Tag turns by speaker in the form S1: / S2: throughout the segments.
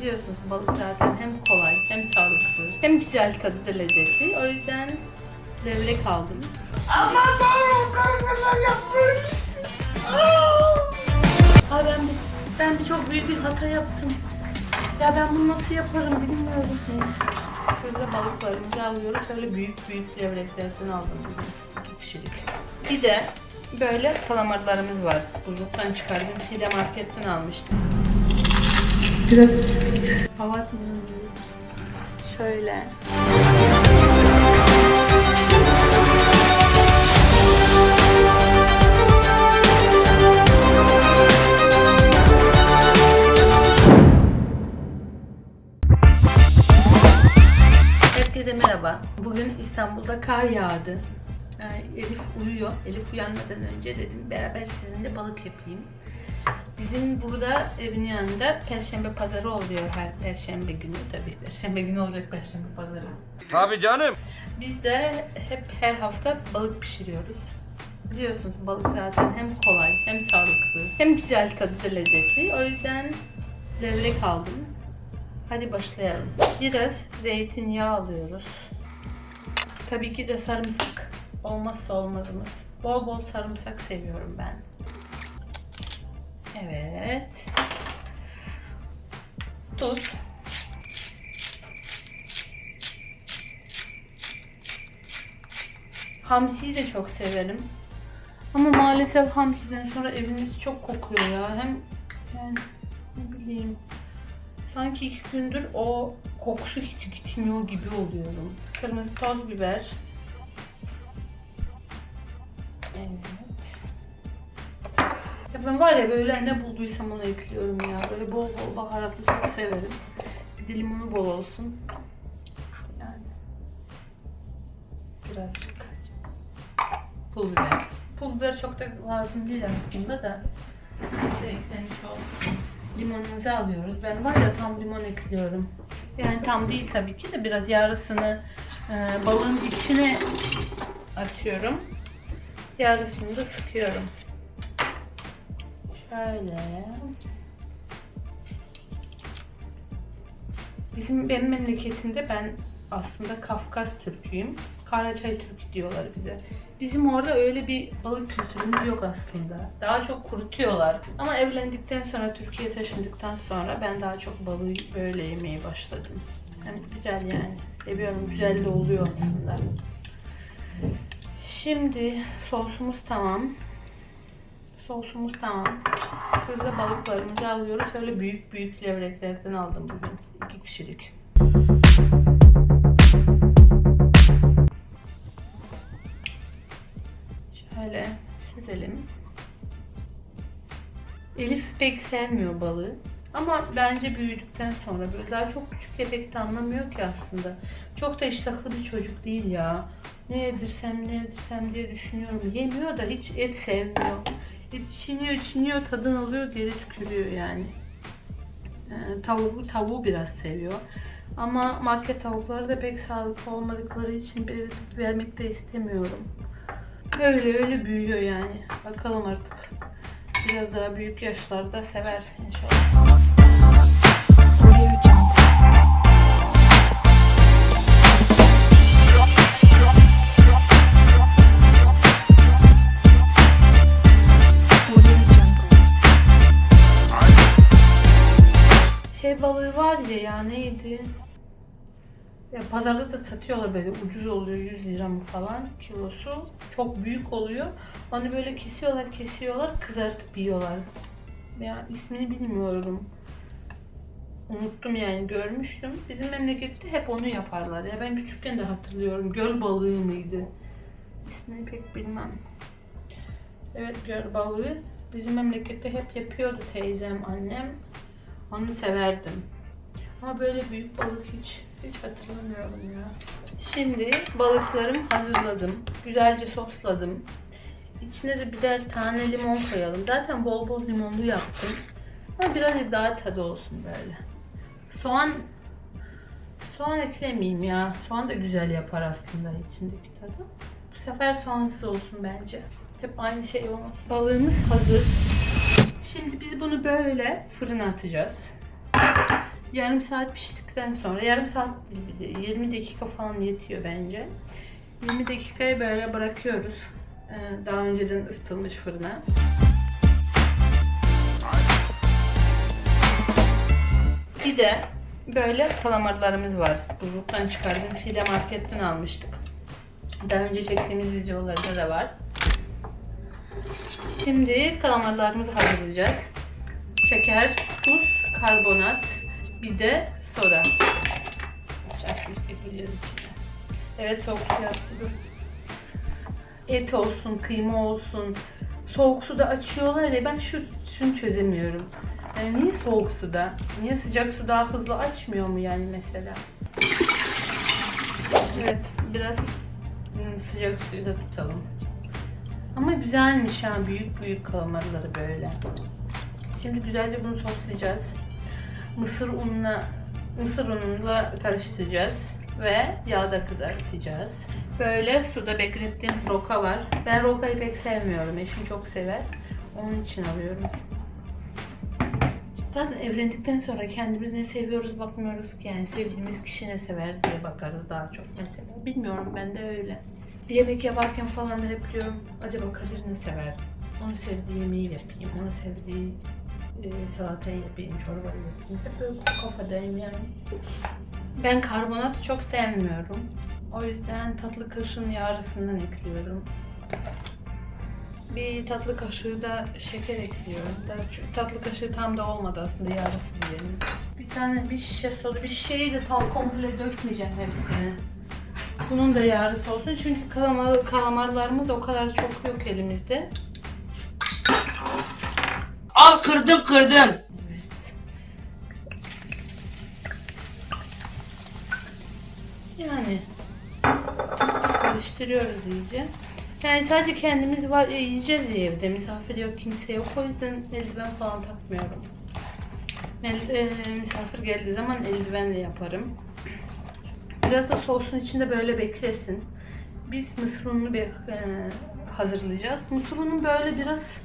S1: Biliyorsunuz balık zaten hem kolay hem sağlıklı hem güzel tadı da lezzetli. O yüzden levrek aldım.
S2: Aman tanrım kargalar yapmış.
S1: Aa ben ben bir çok büyük bir hata yaptım. Ya ben bunu nasıl yaparım bilmiyorum. Neyse. Şurada balıklarımızı alıyoruz. Şöyle büyük büyük levreklerden aldım bugün. İki kişilik. Bir de böyle kalamarlarımız var. Buzluktan çıkardım. File marketten almıştım. Biraz hava atmıyorum. Şöyle. Herkese merhaba. Bugün İstanbul'da kar yağdı. Ee, Elif uyuyor. Elif uyanmadan önce dedim beraber sizinle balık yapayım. Bizim burada evin yanında Perşembe pazarı oluyor her Perşembe günü tabii. Perşembe günü olacak Perşembe pazarı.
S2: Tabii canım.
S1: Biz de hep her hafta balık pişiriyoruz. Biliyorsunuz balık zaten hem kolay hem sağlıklı hem güzel tadı da lezzetli. O yüzden levrek aldım. Hadi başlayalım. Biraz zeytinyağı alıyoruz. Tabii ki de sarımsak olmazsa olmazımız. Bol bol sarımsak seviyorum ben. Evet. Tuz. Hamsiyi de çok severim. Ama maalesef hamsiden sonra evimiz çok kokuyor ya. Hem yani ne bileyim. Sanki iki gündür o kokusu hiç gitmiyor gibi oluyorum. Kırmızı toz biber. Ben var ya böyle ne bulduysam onu ekliyorum ya. Böyle bol bol baharatlı çok severim. Bir de limonu bol olsun. Yani. Birazcık. Pul biber. Pul biber çok da lazım değil aslında da. Eklemiş olsun. Limonumuzu alıyoruz. Ben var ya tam limon ekliyorum. Yani tam değil tabii ki de biraz yarısını e, balığın içine atıyorum. Yarısını da sıkıyorum. Şöyle. Bizim benim memleketimde ben aslında Kafkas Türk'üyüm. Karaçay Türk diyorlar bize. Bizim orada öyle bir balık kültürümüz yok aslında. Daha çok kurutuyorlar. Ama evlendikten sonra, Türkiye'ye taşındıktan sonra ben daha çok balığı böyle yemeye başladım. Hem güzel yani. Seviyorum. Güzel de oluyor aslında. Şimdi sosumuz tamam. Sosumuz tamam. Şurada balıklarımızı alıyoruz. Şöyle büyük büyük levreklerden aldım bugün. iki kişilik. Şöyle sürelim. Elif pek sevmiyor balığı. Ama bence büyüdükten sonra böyle daha çok küçük pek de anlamıyor ki aslında. Çok da iştahlı bir çocuk değil ya. Ne yedirsem ne yedirsem diye düşünüyorum. Yemiyor da hiç et sevmiyor. Et çiniyor çiniyor tadını alıyor geri tükürüyor yani. Ee, tavuğu, tavuğu biraz seviyor. Ama market tavukları da pek sağlıklı olmadıkları için ver- vermek de istemiyorum. Öyle öyle büyüyor yani. Bakalım artık. Biraz daha büyük yaşlarda sever inşallah. Ya neydi? Ya pazarda da satıyorlar böyle ucuz oluyor 100 lira mı falan kilosu. Çok büyük oluyor. Onu böyle kesiyorlar kesiyorlar kızartıp yiyorlar. Ya ismini bilmiyorum. Unuttum yani görmüştüm. Bizim memlekette hep onu yaparlar. Ya ben küçükken de hatırlıyorum. Göl balığı mıydı? İsmini pek bilmem. Evet göl balığı. Bizim memlekette hep yapıyordu teyzem, annem. Onu severdim. Ama böyle büyük balık hiç hiç hatırlamıyorum ya. Şimdi balıklarımı hazırladım. Güzelce sosladım. İçine de birer tane limon koyalım. Zaten bol bol limonlu yaptım. Ama birazcık daha tadı olsun böyle. Soğan soğan eklemeyeyim ya. Soğan da güzel yapar aslında içindeki tadı. Bu sefer soğansız olsun bence. Hep aynı şey olmaz. Balığımız hazır. Şimdi biz bunu böyle fırına atacağız. Yarım saat piştikten sonra, yarım saat değil bir de 20 dakika falan yetiyor bence. 20 dakikayı böyle bırakıyoruz. Ee, Daha önceden ısıtılmış fırına. Bir de böyle kalamarlarımız var. Buzluktan çıkardığım file marketten almıştık. Daha önce çektiğimiz videolarda da var. Şimdi kalamarlarımızı hazırlayacağız. Şeker, tuz, karbonat, bir de soda. Evet soğuk su yaptı dur. Et olsun, kıyma olsun. Soğuk suda açıyorlar ya ben şu şunu çözemiyorum. Yani niye soğuk suda? Niye sıcak su daha hızlı açmıyor mu yani mesela? Evet biraz hmm, sıcak suyu da tutalım. Ama güzelmiş ha büyük büyük kalamarları böyle. Şimdi güzelce bunu soslayacağız. Mısır ununa mısır unuyla karıştıracağız ve yağda kızartacağız. Böyle suda beklettiğim roka var. Ben rokayı pek sevmiyorum. Eşim çok sever. Onun için alıyorum. Zaten evlendikten sonra kendimiz ne seviyoruz bakmıyoruz ki. Yani sevdiğimiz kişi ne sever diye bakarız daha çok mesela. Bilmiyorum ben de öyle. Yemek yaparken falan da hep diyorum acaba Kadir ne sever? Onun sevdiği yapayım. Onun sevdiği e, salatayı yapayım, çorbayı yapayım. Hep böyle kafadayım yani. Ben karbonat çok sevmiyorum. O yüzden tatlı kaşığın yarısından ekliyorum. Bir tatlı kaşığı da şeker ekliyorum. Tatlı kaşığı tam da olmadı aslında yarısı diyelim. Bir tane bir şişe soda, bir şişeyi de tam komple dökmeyeceğim hepsini. Bunun da yarısı olsun çünkü kalamar, kalamarlarımız o kadar çok yok elimizde.
S3: Al kırdım kırdım.
S1: Yani karıştırıyoruz iyice. Yani sadece kendimiz var e, yiyeceğiz ya evde. Misafir yok, kimse yok. O yüzden eldiven falan takmıyorum. El- e, misafir geldiği zaman eldivenle yaparım. Biraz da sosun içinde böyle beklesin. Biz mısır ununu be- e, hazırlayacağız. Mısır unu böyle biraz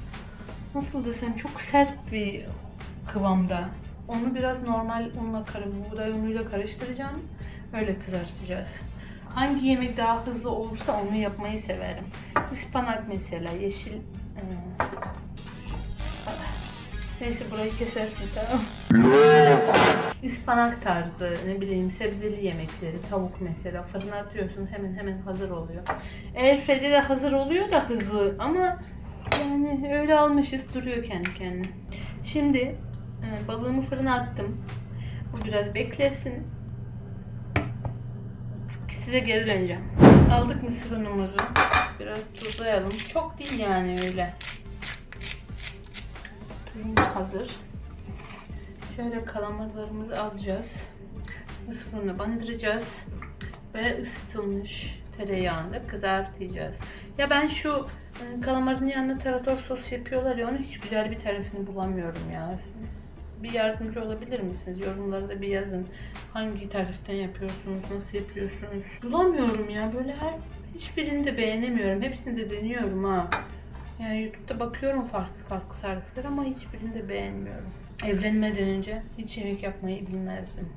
S1: nasıl desem çok sert bir kıvamda. Onu biraz normal unla karı, buğday unuyla karıştıracağım. Öyle kızartacağız. Hangi yemek daha hızlı olursa onu yapmayı severim. Ispanak mesela, yeşil e. Neyse burayı kesersin tamam. Ispanak tarzı, ne bileyim sebzeli yemekleri, tavuk mesela fırına atıyorsun hemen hemen hazır oluyor. Airfry'de de hazır oluyor da hızlı ama yani öyle almışız duruyor kendi kendine. Şimdi e, balığımı fırına attım. Bu biraz beklesin. Size geri döneceğim. Aldık mısır unumuzu. Biraz tuzlayalım. Çok değil yani öyle. Tuzumuz hazır. Şöyle kalamarlarımızı alacağız. Mısır ununa bandıracağız. Ve ısıtılmış tereyağında kızartacağız. Ya ben şu kalamarın yanına tarator sos yapıyorlar ya onun hiç güzel bir tarifini bulamıyorum ya. Siz bir yardımcı olabilir misiniz? Yorumlarda bir yazın. Hangi tariften yapıyorsunuz? Nasıl yapıyorsunuz? Bulamıyorum ya. Böyle her hiçbirini de beğenemiyorum. Hepsini de deniyorum ha. Yani YouTube'da bakıyorum farklı farklı tarifler ama hiçbirini de beğenmiyorum. Evlenmeden önce hiç yemek yapmayı bilmezdim.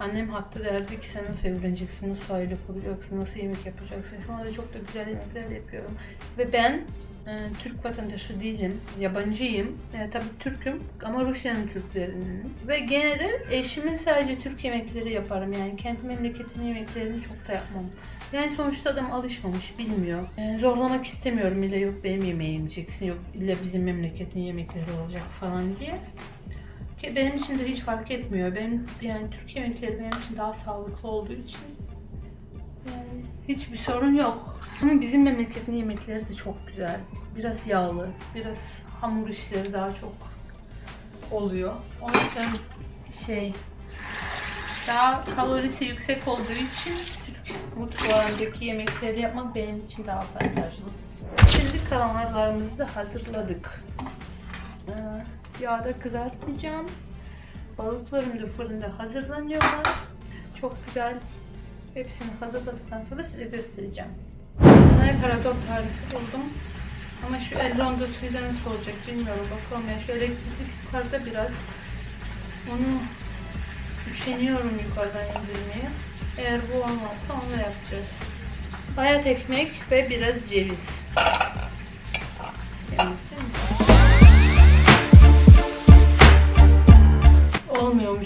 S1: Annem haklı derdi ki sen nasıl evleneceksin, nasıl aile kuracaksın, nasıl yemek yapacaksın. Şu anda çok da güzel yemekler yapıyorum. Ve ben e, Türk vatandaşı değilim, yabancıyım. E, tabii Türk'üm ama Rusya'nın Türklerinden. Ve gene de eşimin sadece Türk yemekleri yaparım. Yani kendi memleketimin yemeklerini çok da yapmam. Yani sonuçta adam alışmamış, bilmiyor. E, zorlamak istemiyorum. İlle yok benim yemeğimi yiyeceksin, yok ille bizim memleketin yemekleri olacak falan diye. Benim için de hiç fark etmiyor. Benim yani Türk yemekleri benim için daha sağlıklı olduğu için yani hiçbir sorun yok. Ama bizim memleketin yemekleri de çok güzel. Biraz yağlı, biraz hamur işleri daha çok oluyor. O yüzden şey daha kalorisi yüksek olduğu için Türk mutfağındaki yemekleri yapmak benim için daha avantajlı. Şimdi kalamarlarımızı da hazırladık. Yağda kızartacağım. Balıklarım da fırında hazırlanıyorlar. Çok güzel. Hepsini hazırladıktan sonra size göstereceğim. Tane tarator tarifi buldum. Ama şu el rondosuyla nasıl olacak bilmiyorum. Bakalım ya şu elektrikli yukarıda biraz. Onu üşeniyorum yukarıdan indirmeye. Eğer bu olmazsa onu da yapacağız. Bayat ekmek ve biraz. Ceviz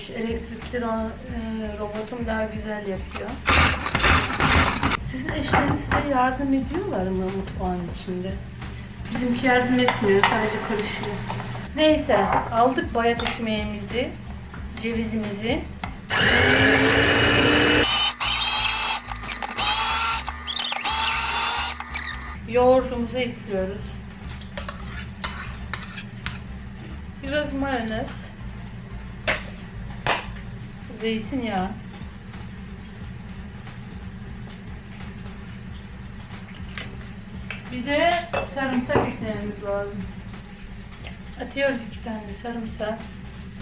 S1: Olmuyormuş. Elektrikli e, robotum daha güzel yapıyor. Sizin eşleriniz size yardım ediyorlar mı mutfağın içinde? Bizimki yardım etmiyor, sadece karışıyor. Neyse, aldık bayat ekmeğimizi, cevizimizi. Yoğurdumuzu ekliyoruz. Biraz mayonez. Zeytinyağı. Bir de sarımsak eklememiz lazım. Atıyoruz iki tane sarımsak.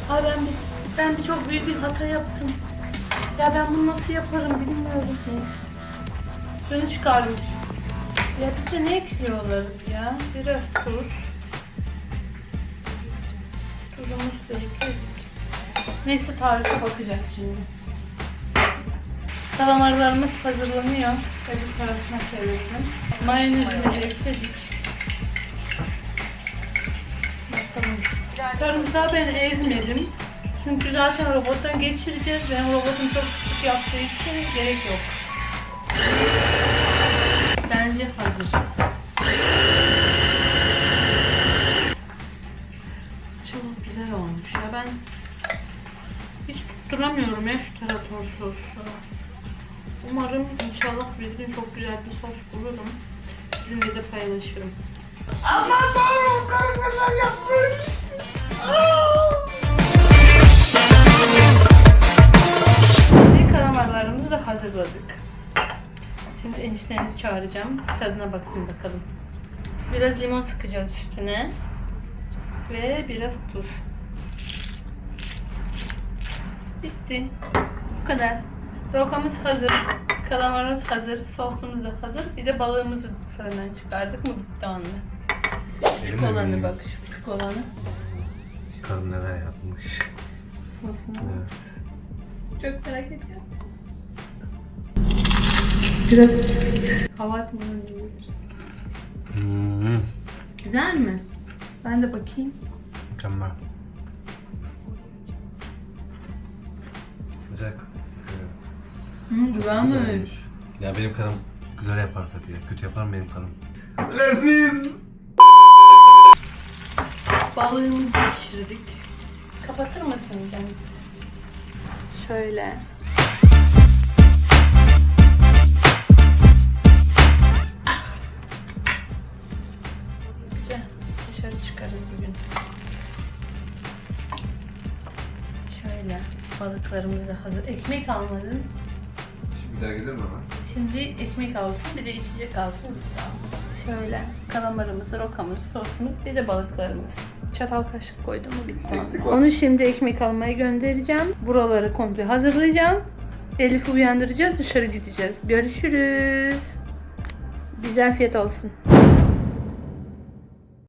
S1: Ha ben bir, ben bir çok büyük bir hata yaptım. Ya ben bunu nasıl yaparım bilmiyorum. Neyse. Şunu çıkarmış. Ya bir de ne ekliyorlar ya? Biraz tuz. Tuzumuzu da ekledik. Neyse tarife bakacağız şimdi. Kalamarlarımız hazırlanıyor. Öbür tarafına çevirdim. Mayonezimizi ekledik. Bakalım. Sarımsağı ben ezmedim. Çünkü zaten robottan geçireceğiz. Benim robotum çok küçük yaptığı için gerek yok. Bence hazır. Tutturamıyorum ya şu tarator sosu. Umarım inşallah bir gün çok güzel bir sos bulurum. Sizinle de paylaşırım.
S2: Aman tanrım karı neler yapmış.
S1: Ve kalamarlarımızı da hazırladık. Şimdi eniştenizi çağıracağım. Tadına baksın bakalım. Biraz limon sıkacağız üstüne. Ve biraz tuz. Bitti. Bu kadar. Rokamız hazır. Kalamarımız hazır. Sosumuz da hazır. Bir de balığımızı fırından çıkardık mı bitti onunla. Küçük olanı bak şu küçük olanı.
S2: Bakalım neler yapmış.
S1: Sosunu.
S2: Evet.
S1: Çok merak ediyorum. Biraz hava atmadan yiyoruz.
S2: Hmm,
S1: Güzel mi? Ben de bakayım.
S2: mükemmel.
S1: Hı, güzel.
S2: Ya benim karım güzel yapar tabii ya. Kötü yapar mı benim karım? Leziz.
S1: Balığımızı pişirdik. Kapatır mısın canım? Şöyle. De dışarı çıkarız bugün. Şöyle. Balıklarımız da hazır. Ekmek almadın.
S2: Bir daha gelir mi hemen?
S1: Şimdi ekmek alsın, bir de içecek alsın. Şöyle kalamarımız, rokamız, sosumuz, bir de balıklarımız. Çatal kaşık koydum mu bitti.
S2: Eksik var.
S1: Onu şimdi ekmek almaya göndereceğim. Buraları komple hazırlayacağım. Elif'i uyandıracağız, dışarı gideceğiz. Görüşürüz. Bize afiyet olsun.